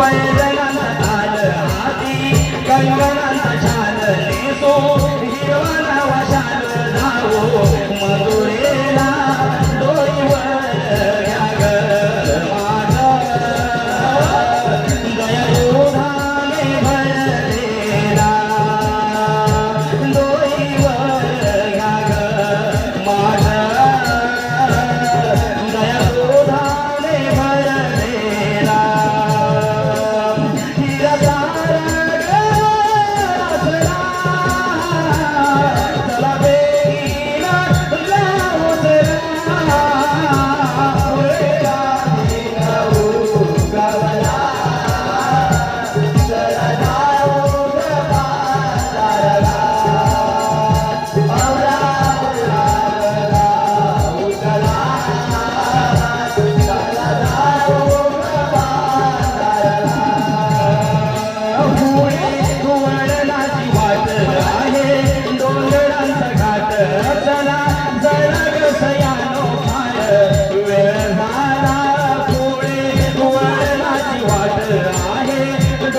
पाए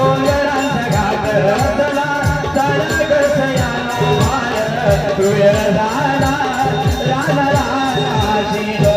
डोंगरांचा घाट रचला तळग सयाला तुळ राधा राधा राधा